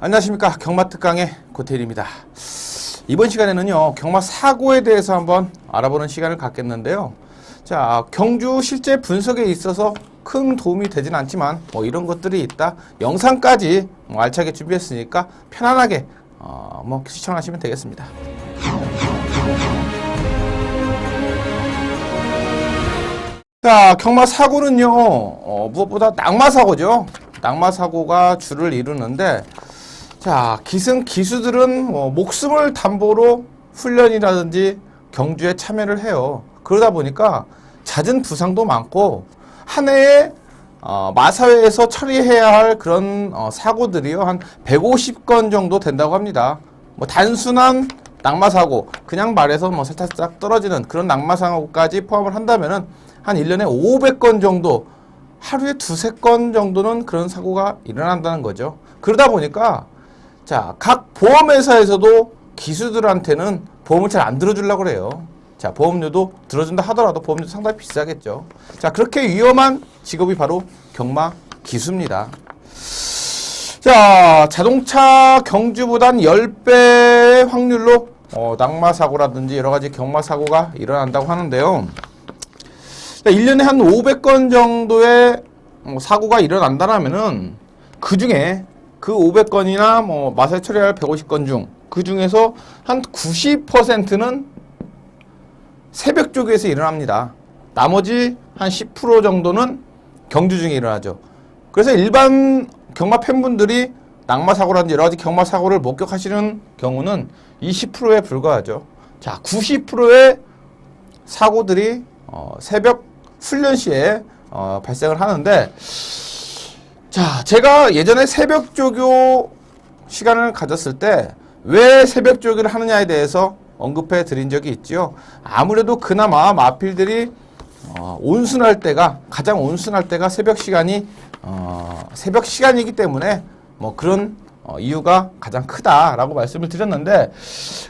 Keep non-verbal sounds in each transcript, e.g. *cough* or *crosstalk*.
안녕하십니까 경마특강의 고태일입니다. 이번 시간에는요 경마 사고에 대해서 한번 알아보는 시간을 갖겠는데요. 자 경주 실제 분석에 있어서 큰 도움이 되진 않지만 뭐 이런 것들이 있다 영상까지 뭐 알차게 준비했으니까 편안하게 어, 뭐 시청하시면 되겠습니다. 자, 경마 사고는요, 어, 무엇보다 낙마 사고죠. 낙마 사고가 주를 이루는데, 자, 기승 기수들은 뭐 목숨을 담보로 훈련이라든지 경주에 참여를 해요. 그러다 보니까 잦은 부상도 많고, 한 해에 어, 마사회에서 처리해야 할 그런 어, 사고들이요, 한 150건 정도 된다고 합니다. 뭐 단순한 낙마 사고, 그냥 말해서 뭐 살짝살짝 떨어지는 그런 낙마 사고까지 포함을 한다면은 한 1년에 500건 정도, 하루에 두세 건 정도는 그런 사고가 일어난다는 거죠. 그러다 보니까 자, 각 보험회사에서도 기수들한테는 보험을 잘 안 들어주려고 그래요. 자, 보험료도 들어준다 하더라도 보험료도 상당히 비싸겠죠. 자, 그렇게 위험한 직업이 바로 경마 기수입니다. 자, 자동차 경주보단 10배 확률로 어, 낙마 사고라든지 여러 가지 경마 사고가 일어난다고 하는데요. 자, 1년에 한 500건 정도의 어, 사고가 일어난다면은 그 중에 그 500건이나 뭐 마사에 처리할 150건 중 그 중에서 한 90%는 새벽 쪽에서 일어납니다. 나머지 한 10% 정도는 경주 중에 일어나죠. 그래서 일반 경마 팬분들이 낙마 사고라든지 여러 가지 경마 사고를 목격하시는 경우는 20%에 불과하죠. 자, 90%의 사고들이 어, 새벽 훈련 시에 어, 발생을 하는데 자, 제가 예전에 새벽 조교 시간을 가졌을 때 왜 새벽 조교를 하느냐에 대해서 언급해 드린 적이 있지요. 아무래도 그나마 마필들이 어, 온순할 때가 가장 온순할 때가 새벽 시간이 어, 새벽 시간이기 때문에 뭐 그런 어, 이유가 가장 크다라고 말씀을 드렸는데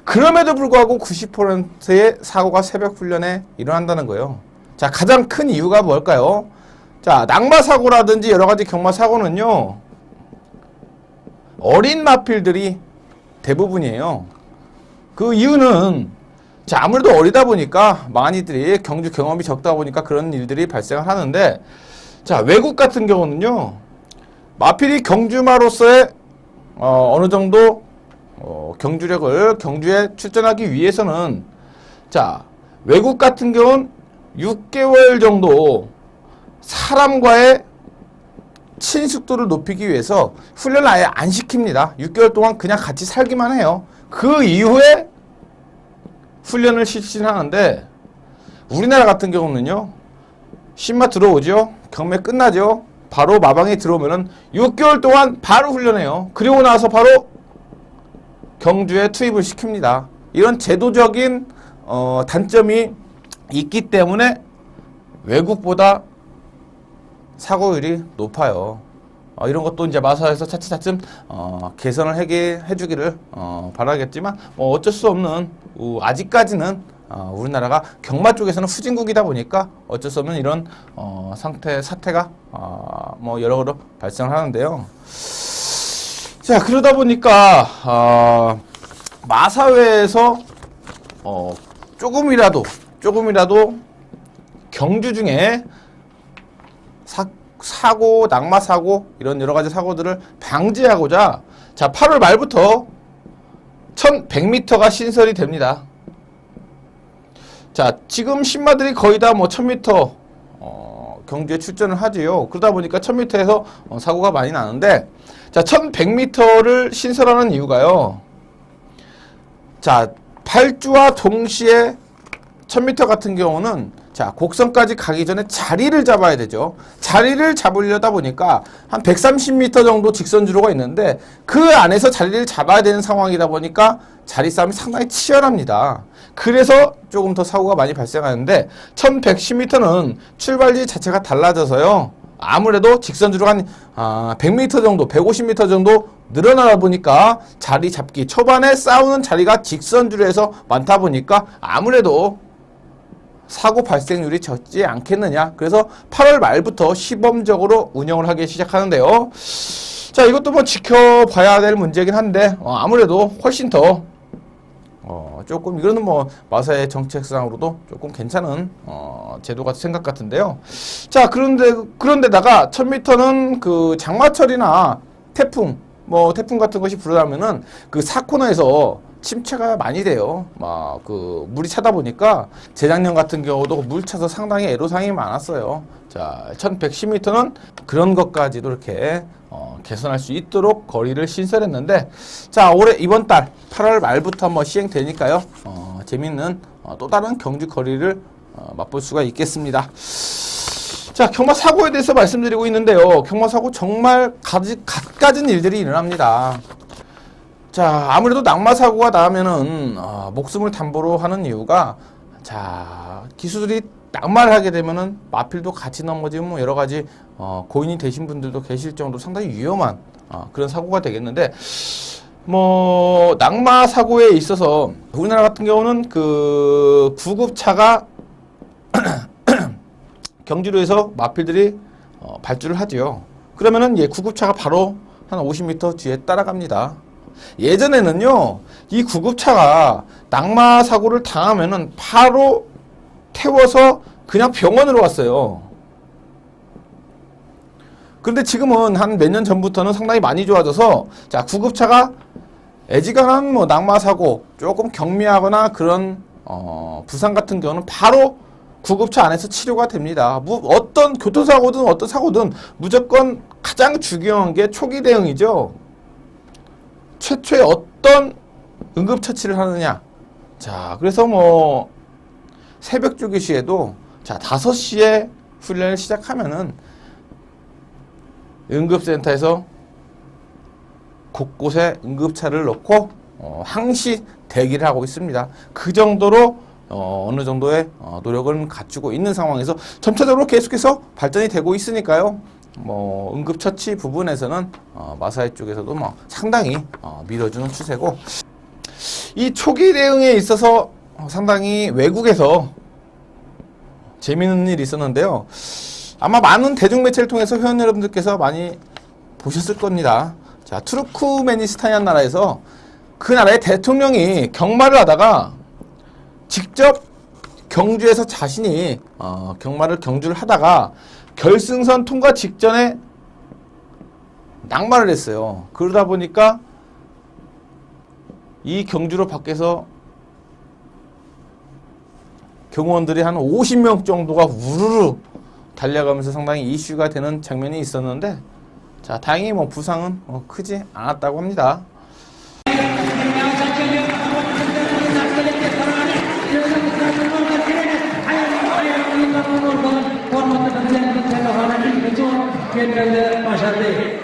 그럼에도 불구하고 90%의 사고가 새벽 훈련에 일어난다는 거예요. 자, 가장 큰 이유가 뭘까요? 자, 낙마 사고라든지 여러 가지 경마 사고는요. 어린 마필들이 대부분이에요. 그 이유는 자, 아무래도 어리다 보니까 많이들이 경주 경험이 적다 보니까 그런 일들이 발생을 하는데 자, 외국 같은 경우는요. 마필이 경주마로서의 어, 어느 정도 어, 경주력을 경주에 출전하기 위해서는 자, 외국 같은 경우는 6개월 정도 사람과의 친숙도를 높이기 위해서 훈련을 아예 안 시킵니다. 6개월 동안 그냥 같이 살기만 해요. 그 이후에 훈련을 실시하는데 우리나라 같은 경우는요. 신마 들어오죠. 경매 끝나죠. 바로 마방에 들어오면은 6개월 동안 바로 훈련해요. 그리고 나서 바로 경주에 투입을 시킵니다. 이런 제도적인 어, 단점이 있기 때문에 외국보다 사고율이 높아요. 어, 이런 것도 이제 마사에서 차츰차츰 어, 개선을 해게 해주기를 어, 바라겠지만 뭐 어쩔 수 없는 우, 아직까지는 어, 우리나라가 경마 쪽에서는 후진국이다 보니까 어쩔 수 없는 이런 어, 상태 사태가 어, 뭐 여러 가지 발생을 하는데요. 자 그러다 보니까 어, 마사회에서 어, 조금이라도 조금이라도 경주 중에 사, 사고, 낙마 사고 이런 여러 가지 사고들을 방지하고자 자 8월 말부터 1100m가 신설이 됩니다. 자 지금 신마들이 거의 다 뭐 1000m 어, 경주에 출전을 하지요. 그러다 보니까 1000m에서 어, 사고가 많이 나는데 자 1100m를 신설하는 이유가요. 자 8주와 동시에 1000m 같은 경우는 자, 곡선까지 가기 전에 자리를 잡아야 되죠. 자리를 잡으려다 보니까 한 130m 정도 직선 주로가 있는데 그 안에서 자리를 잡아야 되는 상황이다 보니까 자리 싸움이 상당히 치열합니다. 그래서 조금 더 사고가 많이 발생하는데 1110m는 출발지 자체가 달라져서요. 아무래도 직선주로 한 아, 100m 정도, 150m 정도 늘어나다 보니까 자리 잡기 초반에 싸우는 자리가 직선주로 해서 많다 보니까 아무래도 사고 발생률이 적지 않겠느냐. 그래서 8월 말부터 시범적으로 운영을 하기 시작하는데요. 자, 이것도 뭐 지켜봐야 될 문제긴 한데 어, 아무래도 훨씬 더 어, 조금 이거는 뭐 마사의 정책상으로도 조금 괜찮은 어, 제도가 생각 같은데요. 자, 그런데 그런데다가 1000m는 그 장마철이나 태풍 뭐 태풍 같은 것이 불어나면은 그 사코너에서 침체가 많이 돼요. 막 그 물이 차다 보니까 재작년 같은 경우도 물 차서 상당히 애로사항이 많았어요. 자, 1110m는 그런 것까지도 이렇게 어, 개선할 수 있도록 거리를 신설했는데 자, 올해 이번 달 8월 말부터 한번 시행되니까요. 어, 재밌는 어, 또 다른 경주 거리를 어, 맛볼 수가 있겠습니다. 자, 경마 사고에 대해서 말씀드리고 있는데요. 경마 사고 정말 가지, 갖가진 일들이 일어납니다. 자, 아무래도 낙마 사고가 나면은 어, 목숨을 담보로 하는 이유가 자, 기수들이 낙마를 하게 되면은 마필도 같이 넘어지고 뭐 여러 가지 어, 고인이 되신 분들도 계실 정도로 상당히 위험한 어, 그런 사고가 되겠는데 뭐 낙마 사고에 있어서 우리나라 같은 경우는 그 구급차가 *clears throat* 경주로에서 마필들이 어, 발주를 하지요. 그러면은 예, 구급차가 바로 한 50m 뒤에 따라갑니다. 예전에는요, 이 구급차가 낙마 사고를 당하면은 바로 태워서 그냥 병원으로 갔어요. 그런데 지금은 한 몇 년 전부터는 상당히 많이 좋아져서 자 구급차가 애지간한 뭐 낙마 사고 조금 경미하거나 그런 어, 부상 같은 경우는 바로 구급차 안에서 치료가 됩니다. 무, 어떤 교통사고든 어떤 사고든 무조건 가장 중요한 게 초기 대응이죠. 최초에 어떤 응급처치를 하느냐. 자, 그래서 뭐 새벽 조기 시에도 자 5시에 훈련을 시작하면은 응급센터에서 곳곳에 응급차를 넣고 어, 항시 대기를 하고 있습니다. 그 정도로 어, 어느 정도의 어, 노력을 갖추고 있는 상황에서 점차적으로 계속해서 발전이 되고 있으니까요. 뭐 응급처치 부분에서는 어, 마사이 쪽에서도 뭐 상당히 어, 밀어주는 추세고 이 초기 대응에 있어서 상당히 외국에서 재미있는 일이 있었는데요. 아마 많은 대중매체를 통해서 회원 여러분들께서 많이 보셨을 겁니다. 자, 투르크메니스탄이라는 나라에서 그 나라의 대통령이 경마를 하다가 직접 경주에서 자신이 어, 경마를 경주를 하다가 결승선 통과 직전에 낙마를 했어요. 그러다 보니까 이 경주로 밖에서 경호원들이 한 50명 정도가 우르르 달려가면서 상당히 이슈가 되는 장면이 있었는데 자 다행히 뭐 부상은 뭐 크지 않았다고 합니다. Başarılı.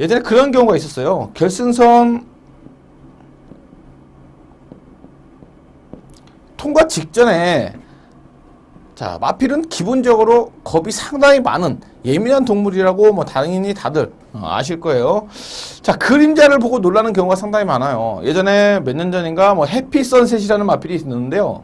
예전에 그런 경우가 있었어요. 결승선 통과 직전에 자 마필은 기본적으로 겁이 상당히 많은 예민한 동물이라고 뭐 당연히 다들 어, 아실 거예요. 자 그림자를 보고 놀라는 경우가 상당히 많아요. 예전에 몇 년 전인가 뭐 해피 선셋이라는 마필이 있는데요.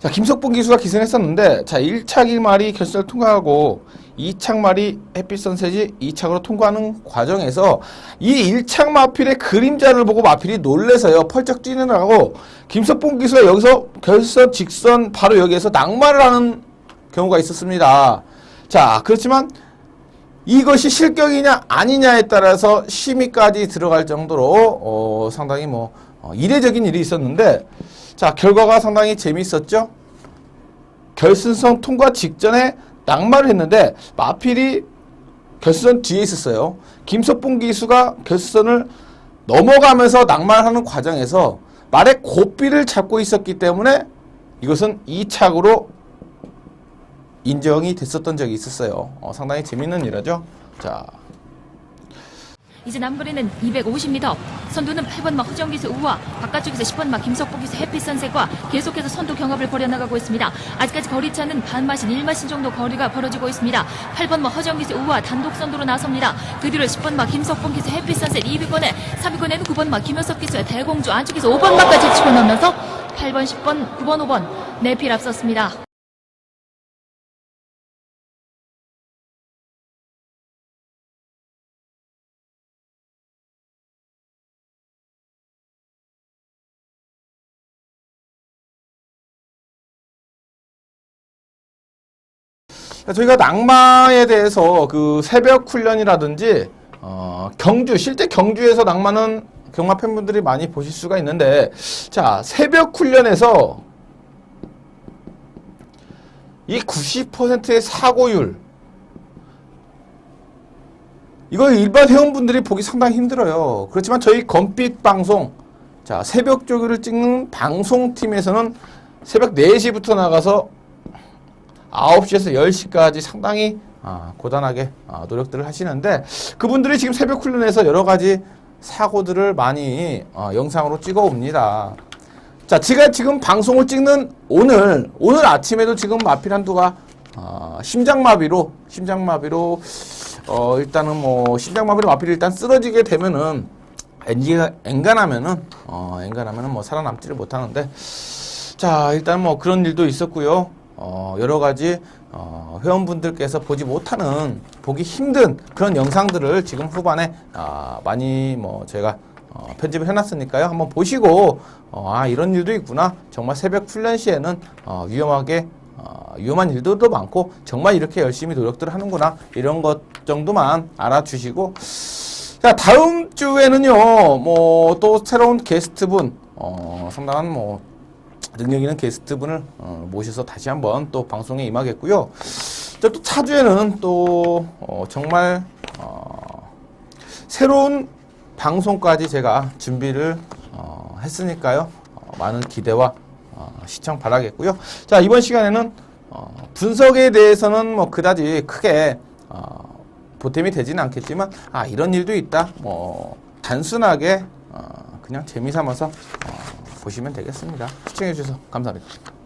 자, 김석봉 기수가 기승했었는데, 자, 1착 1말이 결승을 통과하고, 2착 말이 햇빛 선셋이 2착으로 통과하는 과정에서, 이 1착 마필의 그림자를 보고 마필이 놀래서요, 펄쩍 뛰느라고, 김석봉 기수가 여기서 결선, 직선, 바로 여기에서 낙마를 하는 경우가 있었습니다. 자, 그렇지만, 이것이 실격이냐 아니냐에 따라서 심의까지 들어갈 정도로 어, 상당히 뭐 어, 이례적인 일이 있었는데 자 결과가 상당히 재미있었죠. 결승선 통과 직전에 낙마를 했는데 마필이 결승선 뒤에 있었어요. 김석봉 기수가 결승선을 넘어가면서 낭만하는 과정에서 말의 고삐를 잡고 있었기 때문에 이것은 이착으로 인정이 됐었던 적이 있었어요. 어, 상당히 재밌는 일이죠. 자, 이제 남거리는 250m. 선두는 8번마 허정기수 우와, 바깥쪽에서 10번마 김석복 기수 해피 선셋과 계속해서 선두 경합을 벌여나가고 있습니다. 아직까지 거리차는 반마신, 1마신 정도 거리가 벌어지고 있습니다. 8번마 허정기수 우와 단독 선두로 나섭니다. 그 뒤로 10번마 김석복 기수 해피 선셋 2위권에 3위권에는 9번마 김효석 기수의 대공주 안쪽에서 5번마까지 치고 넘면서 8번, 10번, 9번, 5번 내필 앞섰습니다. 저희가 낙마에 대해서 그 새벽 훈련이라든지 어, 경주 실제 경주에서 낙마는 경마 팬분들이 많이 보실 수가 있는데 자 새벽 훈련에서 이 90%의 사고율 이거 일반 회원분들이 보기 상당히 힘들어요. 그렇지만 저희 검빛 방송 자 새벽 조교를 찍는 방송팀에서는 새벽 4시부터 나가서 9시에서 10시까지 상당히 아, 고단하게 아, 노력들을 하시는데 그분들이 지금 새벽 훈련에서 여러 가지 사고들을 많이 어, 영상으로 찍어 옵니다. 자, 제가 지금 방송을 찍는 오늘 오늘 아침에도 지금 마필 한두가 어, 심장마비로 심장마비로 어, 일단은 뭐 심장마비로 마필이 일단 쓰러지게 되면은 엔간하면은 어, 엔간하면은 뭐 살아남지를 못하는데 자, 일단 뭐 그런 일도 있었고요. 어, 여러 가지 어, 회원분들께서 보지 못하는 보기 힘든 그런 영상들을 지금 후반에 아, 많이 뭐 제가 어, 편집을 해놨으니까요. 한번 보시고 어, 아 이런 일도 있구나. 정말 새벽 훈련 시에는 어, 위험하게 어, 위험한 일들도 많고 정말 이렇게 열심히 노력들을 하는구나 이런 것 정도만 알아주시고 자 다음 주에는요 뭐 또 새로운 게스트분 어, 상당한 뭐 능력 있는 게스트분을 어, 모셔서 다시 한번 또 방송에 임하겠고요. 자, 또 차주에는 또 어, 정말 어, 새로운 방송까지 제가 준비를 어, 했으니까요. 어, 많은 기대와 어, 시청 바라겠고요. 자 이번 시간에는 어, 분석에 대해서는 뭐 그다지 크게 어, 보탬이 되지는 않겠지만 아 이런 일도 있다. 뭐 단순하게 어, 그냥 재미 삼아서 어, 보시면 되겠습니다. 시청해주셔서 감사합니다.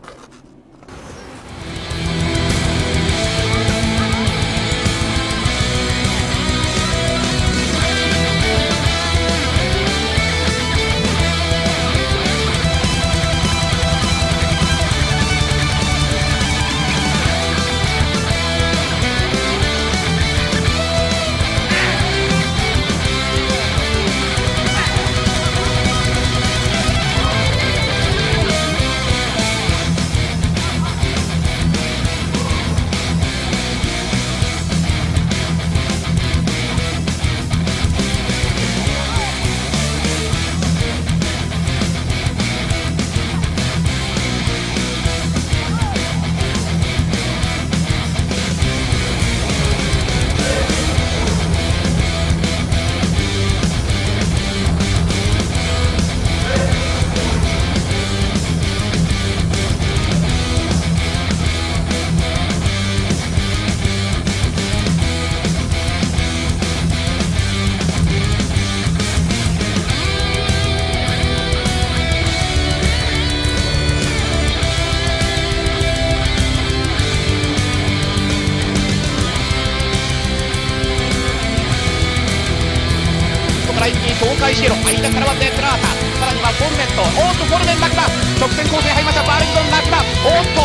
海シエロ間からはデトラータさらにはボルメット。おっとボルメン落馬直線コースに入りました。バルギドン落馬おっと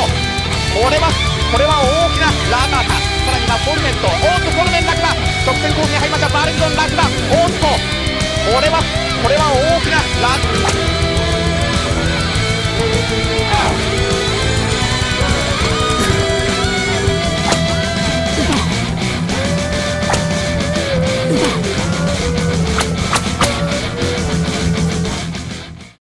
これはこれは大きなラータータさらにはボルメット。おっとボルメン落馬直線コースに入りました。バルギドン落馬おっとこれはこれは大きなラーター。